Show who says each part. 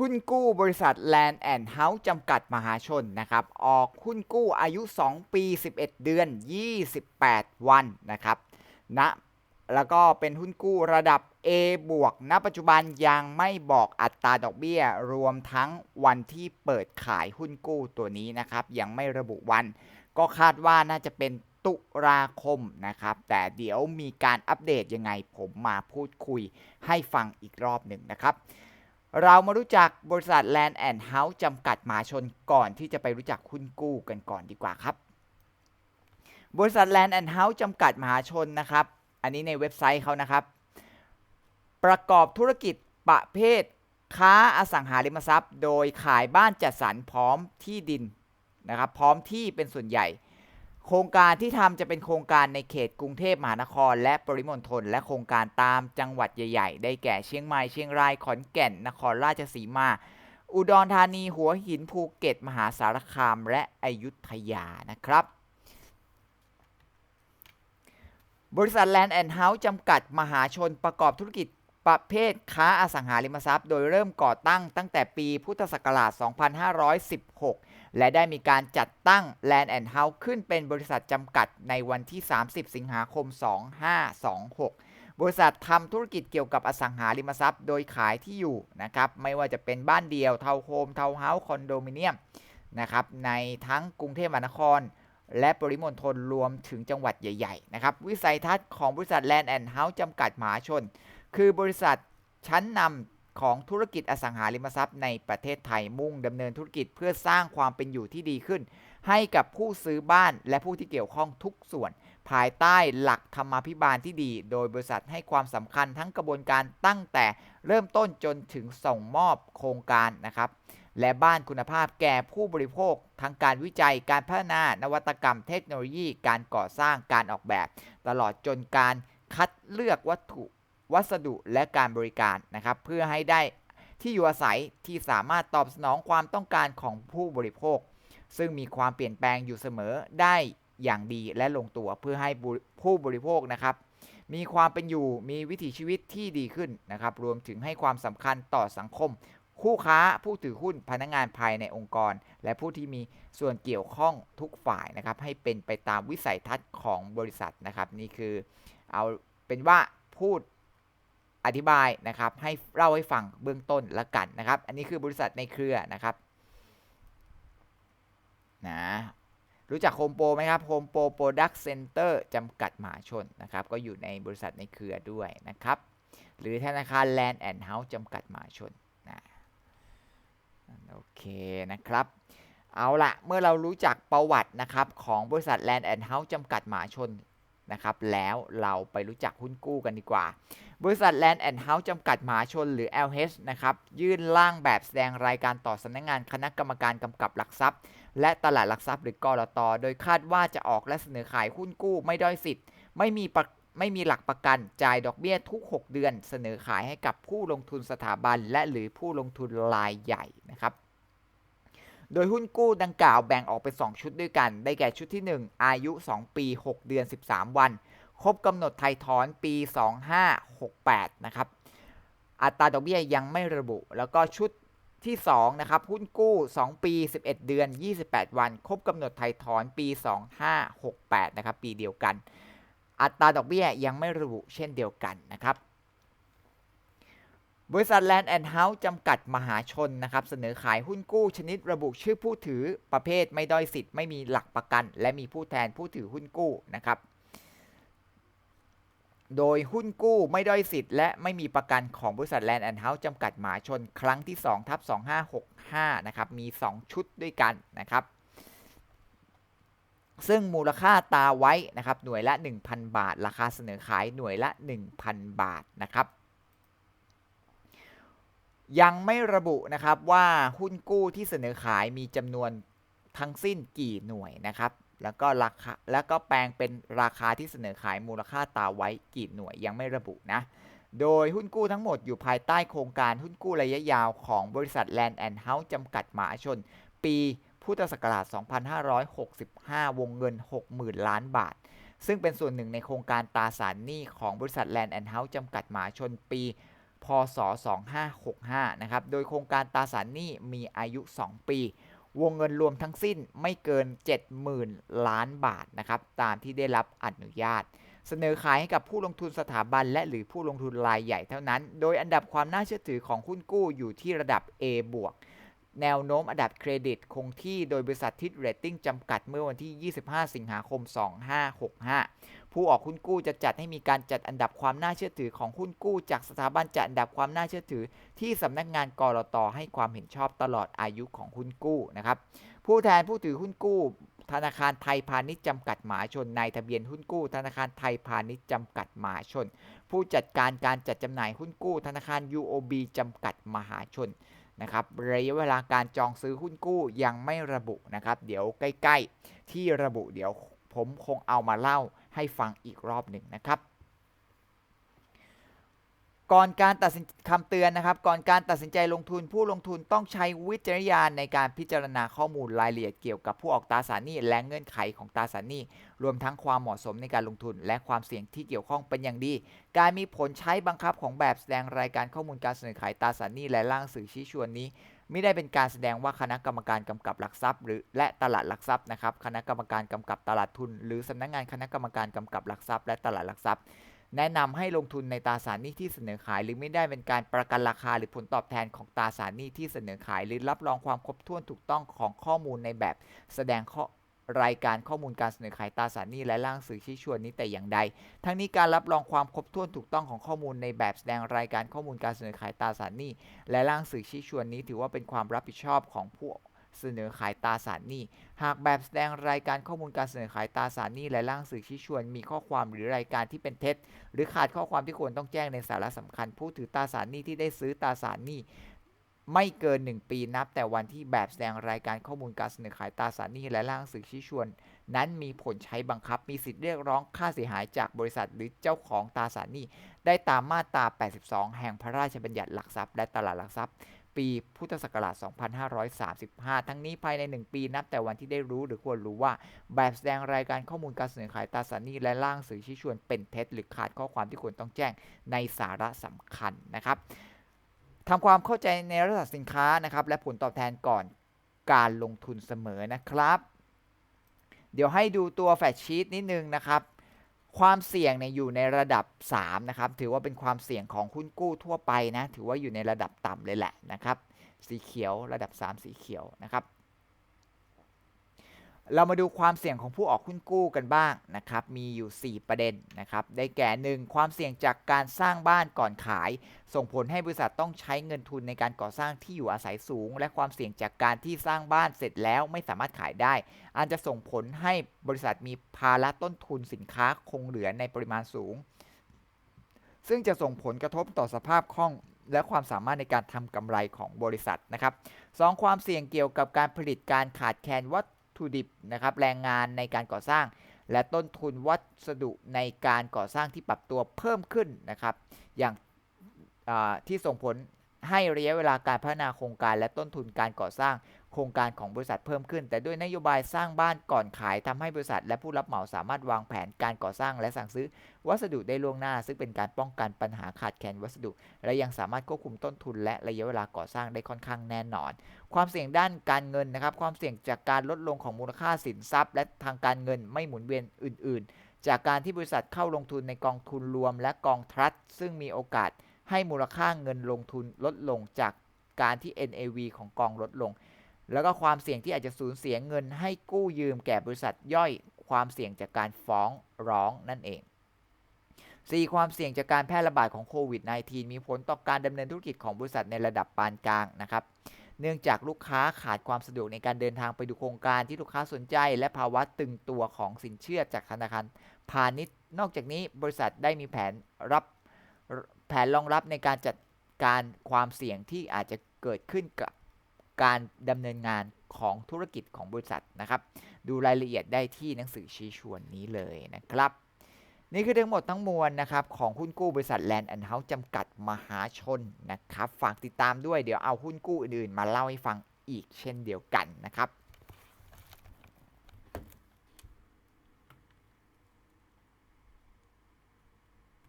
Speaker 1: หุ้นกู้บริษัท Land and House จำกัดมหาชนนะครับ ออกหุ้นกู้อายุ 2 ปี 11 เดือน 28 วันนะครับณแล้วก็เป็นหุ้นกู้ระดับ A บวกณปัจจุบันยังไม่บอกอัตราดอกเบี้ย รวมทั้งวันที่เปิดขายหุ้นกู้ตัวนี้นะครับ ยังไม่ระบุวัน ก็คาดว่าน่าจะเป็นตุลาคมนะครับ แต่เดี๋ยวมีการอัปเดตยังไงผมมาพูดคุยให้ฟังอีกรอบหนึ่งนะครับ เรามารู้จักบริษัท Land and House จำกัดมหาชนก่อนที่จะไปรู้จักหุ้นกู้กันก่อนดีกว่าครับ บริษัท Land and House จำกัดมหาชนนะครับ อันนี้ในเว็บไซต์เขานะครับ ประกอบธุรกิจประเภทค้าอสังหาริมทรัพย์ โดยขายบ้านจัดสรรพร้อมที่ดินนะครับ พร้อมที่เป็นส่วนใหญ่ โครงการที่ทำจะเป็นโครงการในเขตกรุงเทพมหานคร และปริมณฑลและโครงการตามจังหวัดใหญ่ ๆ ได้แก่เชียงใหม่เชียงรายขอนแก่น นครราชสีมา อุดรธานีหัวหินภูเก็ต มหาสารคาม และอยุธยานะครับ บริษัท Land and House จำกัดมหาชนประกอบธุรกิจ ประเภทค้าอสังหาริมทรัพย์ โดยเริ่มก่อตั้งตั้งแต่ปีพุทธศักราช 2516 และได้มีการจัดตั้ง Land and House ขึ้นเป็นบริษัทจำกัดในวันที่ 30 สิงหาคม 2526 บริษัททำธุรกิจเกี่ยวกับอสังหาริมทรัพย์ โดยขายที่อยู่นะครับ ไม่ว่าจะเป็นบ้านเดียวเทาวน์โฮมเทาวน์เฮาส์คอนโดมิเนียมนะครับในทั้งกรุงเทพมหานครและปริมณฑลรวมถึงจังหวัดใหญ่ ๆ นะครับ วิสัยทัศน์ของบริษัท Land and House จำกัดมหาชน คือบริษัทชั้นนำของธุรกิจอสังหาริมทรัพย์ในประเทศไทยมุ่งดำเนินธุรกิจเพื่อสร้างความเป็นอยู่ที่ดีขึ้น ให้กับผู้ซื้อบ้านและผู้ที่เกี่ยวข้องทุกส่วน ภายใต้หลักธรรมาภิบาลที่ดี โดยบริษัทให้ความสำคัญทั้งกระบวนการตั้งแต่เริ่มต้นจนถึงส่งมอบโครงการนะครับและบ้านคุณภาพแก่ผู้บริโภคทั้งการวิจัยการพัฒนานวัตกรรมเทคโนโลยี การก่อสร้างการออกแบบ ตลอดจนการคัดเลือกวัตถุ วัสดุและการบริการนะครับเพื่อให้ได้ที่อยู่อาศัยที่สามารถตอบสนองความต้องการของผู้บริโภค ซึ่งมีความเปลี่ยนแปลงอยู่เสมอได้อย่างดีและลงตัวเพื่อให้ผู้บริโภคนะครับมีความเป็นอยู่มีวิถีชีวิตที่ดีขึ้นนะครับรวมถึงให้ความสำคัญต่อสังคม คู่ค้าผู้ถือหุ้นพนักงงานภายในองค์กร และผู้ที่มีส่วนเกี่ยวข้องทุกฝ่ายนะครับให้เป็นไปตามวิสัยทัศน์ของบริษัทนะครับนี่คือเอาเป็นว่าพูด อธิบายนะครับ ให้เล่าให้ฟังเบื้องต้นละกันนะครับ อันนี้คือบริษัทในเครือนะครับนะรู้จักโฮมโปรไหมครับโฮมโปรโปรดักต์เซ็นเตอร์จำกัดมหาชนนะครับ ก็อยู่ในบริษัทในเครือด้วยนะครับ หรือธนาคาร Land and House จำกัดมหาชนนะโอเคนะครับ เอาละเมื่อเรารู้จักประวัตินะครับของบริษัท Land and House จำกัดมหาชน นะครับแล้วเราไปรู้จักหุ้นกู้กันดีกว่า บริษัท Land and House จำกัดมหาชนหรือ LH นะครับยื่นร่างแบบแสดงรายการต่อสำนักงงานคณะกรรมการกำกับหลักทรัพย์ และตลาดหลักทรัพย์หรือกรตโดยคาดว่าจะออกและเสนอขายหุ้นกู้ไม่ด้อยสิทธิ์ ไม่มีไม่มีหลักประกันจ่ายดอกเบี้ยทุก 6 เดือน เสนอขายให้กับผู้ลงทุนสถาบันและหรือผู้ลงทุนรายใหญ่นะครับ โดยหุ้นกู้ดังกล่าวแบ่งออกเป็น 2 ชุดด้วยกัน ได้แก่ชุดที่ 1 อายุ 2 ปี 6 เดือน 13 วัน ครบกำหนดไทยถอนปี 2568 นะครับ อัตราดอกเบี้ยยังไม่ระบุ แล้วก็ชุดที่2นะครับ หุ้นกู้ 2 ปี 11 เดือน 28 วัน ครบกำหนดไทยถอนปี 2568 นะครับ ปีเดียวกัน อัตราดอกเบี้ยยังไม่ระบุเช่นเดียวกันนะครับ บริษัท Land and House จำกัดมหาชนนะครับเสนอขายหุ้นกู้ชนิดระบุชื่อผู้ถือประเภทไม่ด้อยสิทธิ์ไม่มีหลักประกัน และมีผู้แทนผู้ถือหุ้นกู้นะครับ โดยหุ้นกู้ไม่ด้อยสิทธิ์และไม่มีประกันของบริษัท Land and House จำกัดมหาชนครั้งที่2ทับ2565นะครับมี 2 ชุดด้วยกันนะครับซึ่งมูลค่าตาไว้นะครับหน่วยละ 1,000 บาท ราคาเสนอขายหน่วยละ 1,000 บาทนะครับ ยังไม่ระบุนะครับว่าหุ้นกู้ที่เสนอขายมีจำนวนทั้งสิ้นกี่หน่วยนะครับ แล้วก็ราคาแล้วก็แปลงเป็นราคาที่เสนอขายมูลค่าตาไว้กี่หน่วยยังไม่ระบุนะ โดยหุ้นกู้ทั้งหมดอยู่ภายใต้โครงการหุ้นกู้ระยะยาวของบริษัท Land and House จำกัดมหาชน ปีพุทธศักราช 2565 วงเงิน 60,000 ล้านบาท ซึ่งเป็นส่วนหนึ่งในโครงการตราสารหนี้ของบริษัท Land and House จำกัดมหาชนปี พศ 2565 นะครับ โดยโครงการตราสารหนี้มีอายุ 2 ปี วงเงินรวมทั้งสิ้นไม่เกิน 70,000 ล้านบาทนะครับ ตามที่ได้รับอนุญาต เสนอขายให้กับผู้ลงทุนสถาบันและหรือผู้ลงทุนรายใหญ่เท่านั้น โดยอันดับความน่าเชื่อถือของหุ้นกู้อยู่ที่ระดับ A บวก แนวโน้มอันดับเครดิตคงที่โดยบริษัททิดเรตติ้งจำกัดเมื่อวันที่ 25 สิงหาคม 2565 ผู้ออกหุ้นกู้จะจัดให้มีการจัดอันดับความน่าเชื่อถือของหุ้นกู้ จากสถาบันจัดอันดับความน่าเชื่อถือ ที่สำนักงานกรตให้ความเห็นชอบตลอดอายุของหุ้นกู้นะครับ ผู้แทนผู้ถือหุ้นกู้ ธนาคารไทยพาณิชย์จำกัดมหาชนนายทะเบียนหุ้นกู้ ธนาคารไทยพาณิชย์จำกัดมหาชน ผู้จัดการการจัดจำหน่ายหุ้นกู้ ธนาคาร UOB จำกัดมหาชน นะครับระยะเวลาการจองซื้อหุ้นกู้ยังไม่ระบุนะครับ เดี๋ยวใกล้ ๆ ที่ระบุเดี๋ยวผมคงเอามาเล่าให้ฟังอีกรอบหนึ่งนะครับ ก่อนการตัดสินคำเตือนนะครับ ก่อนการตัดสินใจลงทุนผู้ลงทุนต้องใช้วิจารณญาณในการพิจารณาข้อมูลรายละเอียดเกี่ยวกับผู้ออกตราสารหนี้และเงื่อนไขของตราสารหนี้ รวมทั้งความเหมาะสมในการลงทุน และความเสี่ยงที่เกี่ยวข้องเป็นอย่างดี การมีผลใช้บังคับของแบบแสดงรายการข้อมูลการเสนอขายตราสารหนี้และร่างสื่อชี้ชวนนี้ไม่ได้เป็นการแสดงว่าคณะกรรมการกำกับหลักทรัพย์ หรือและตลาดหลักทรัพย์นะครับ คณะกรรมการกำกับตลาดทุน หรือสำนักงานคณะกรรมการกำกับหลักทรัพย์ และตลาดหลักทรัพย์ แนะนำให้ลงทุนในตราสารหนี้ที่เสนอขาย หรือไม่ได้เป็นการประกันราคาหรือผลตอบแทนของตราสารหนี้ที่เสนอขาย หรือรับรองความครบถ้วนถูกต้องของข้อมูลในแบบแสดงข้อรายการข้อมูลการเสนอขายตราสารหนี้และร่างสื่อชี้ชวนนี้แต่อย่างใด ทั้งนี้การรับรองความครบถ้วนถูกต้องของข้อมูลในแบบแสดงรายการข้อมูลการเสนอขายตราสารหนี้และร่างสื่อชี้ชวนนี้ ถือว่าเป็นความรับผิดชอบของผู้ เสนอขายตราสารหนี้ หากแบบแสดงรายการข้อมูลการเสนอขายตราสารหนี้และร่างสื่อชี้ชวน มีข้อความหรือรายการที่เป็นเท็จ หรือขาดข้อความที่ควรต้องแจ้งในสาระสำคัญ ผู้ถือตราสารหนี้ที่ได้ซื้อตราสารหนี้ไม่เกิน 1 ปีนับ แต่วันที่แบบแสดงรายการข้อมูลการเสนอขายตราสารหนี้และร่างสื่อชี้ชวน นั้นมีผลใช้บังคับ มีสิทธิเรียกร้องค่าเสียหายจากบริษัทหรือเจ้าของตราสารหนี้ ได้ตามมาตรา 82 แห่งพระราชบัญญัติหลักทรัพย์และตลาดหลักทรัพย์ ปีพุทธศักราช 2535 ทั้งนี้ภายใน 1 ปีนับแต่วันที่ได้รู้หรือควรรู้ว่า แบบแสดงรายการข้อมูลการเสนอขายตราสารหนี้และร่างสื่อชี้ชวนเป็นเท็จหรือขาดข้อความที่ควรต้องแจ้งในสาระสำคัญนะครับทำความเข้าใจในลักษณะสินค้านะครับและผลตอบแทนก่อนการลงทุนเสมอนะครับ เดี๋ยวให้ดูตัวแฟชชีตนิดนึงนะครับ ความเสี่ยงเนี่ยอยู่ในระดับ3นะครับถือว่าเป็นความเสี่ยงของหุ้นกู้ทั่วไปนะถือว่าอยู่ในระดับต่ำเลยแหละนะครับสีเขียวระดับ 3 สีเขียวนะครับ เรามาดูความเสี่ยงของผู้ออกหุ้นกู้กันบ้างนะครับ มีอยู่ 4 ประเด็นนะครับ ได้แก่ 1 ความเสี่ยงจากการสร้างบ้านก่อนขาย ส่งผลให้บริษัทต้องใช้เงินทุนในการก่อสร้างที่อยู่อาศัยสูง และความเสี่ยงจากการที่สร้างบ้านเสร็จแล้วไม่สามารถขายได้อาจจะส่งผลให้บริษัทมีภาระต้นทุนสินค้าคงเหลือในปริมาณสูง ซึ่งจะส่งผลกระทบต่อสภาพคล่องและความสามารถในการทำกำไรของบริษัทนะครับสองความเสี่ยงเกี่ยวกับการผลิตการขาดแคลนวัต ถุดิบนะครับแรงงานในการก่อสร้าง และต้นทุนวัสดุในการก่อสร้างที่ปรับตัวเพิ่มขึ้นนะครับอย่างที่ส่งผลให้ระยะเวลาการพัฒนาโครงการและต้นทุนการก่อสร้าง โครงการของบริษัทเพิ่มขึ้น แต่ด้วยนโยบายสร้างบ้านก่อนขายทำให้บริษัท และผู้รับเหมาสามารถวางแผนการก่อสร้างและสั่งซื้อ วัสดุได้ล่วงหน้า ซึ่งเป็นการป้องกันปัญหาขาดแคลนวัสดุ และยังสามารถควบคุมต้นทุน และระยะเวลาก่อสร้างได้ค่อนข้างแน่นอน ความเสี่ยงด้านการเงินนะครับความเสี่ยงจากการลดลงของมูลค่าสินทรัพย์ และทางการเงินไม่หมุนเวียนอื่น ๆ จากการที่บริษัทเข้าลงทุนในกองทุนรวม และกองทรัสซึ่งมีโอกาสให้มูลค่าเงินลงทุนลดลงจากการที่ NAV ของกองลดลง แล้วก็ความเสี่ยงที่อาจจะสูญเสียเงินให้กู้ยืมแก่บริษัทย่อย ความเสี่ยงจากการฟ้องร้องนั่นเอง 4. ความเสี่ยงจากการแพร่ระบาดของโควิด -19 มีผลต่อการดำเนินธุรกิจของบริษัทในระดับปานกลางนะครับ เนื่องจากลูกค้าขาดความสะดวกในการเดินทางไปดูโครงการที่ลูกค้าสนใจ และภาวะตึงตัวของสินเชื่อจากธนาคารพาณิชย์ นอกจากนี้บริษัทได้มีแผนรับแผนรองรับในการจัดการความเสี่ยงที่อาจจะเกิดขึ้นกับ การดำเนินงานของธุรกิจของบริษัทนะครับ ดูรายละเอียดได้ที่หนังสือชี้ชวนนี้เลยนะครับ นี่คือทั้งหมดทั้งมวลนะครับของหุ้นกู้บริษัทแลนด์แอนด์เฮาส์จำกัดมหาชนนะครับ ฝากติดตามด้วยเดี๋ยวเอาหุ้นกู้อื่นๆ มาเล่าให้ฟังอีกเช่นเดียวกันนะครับ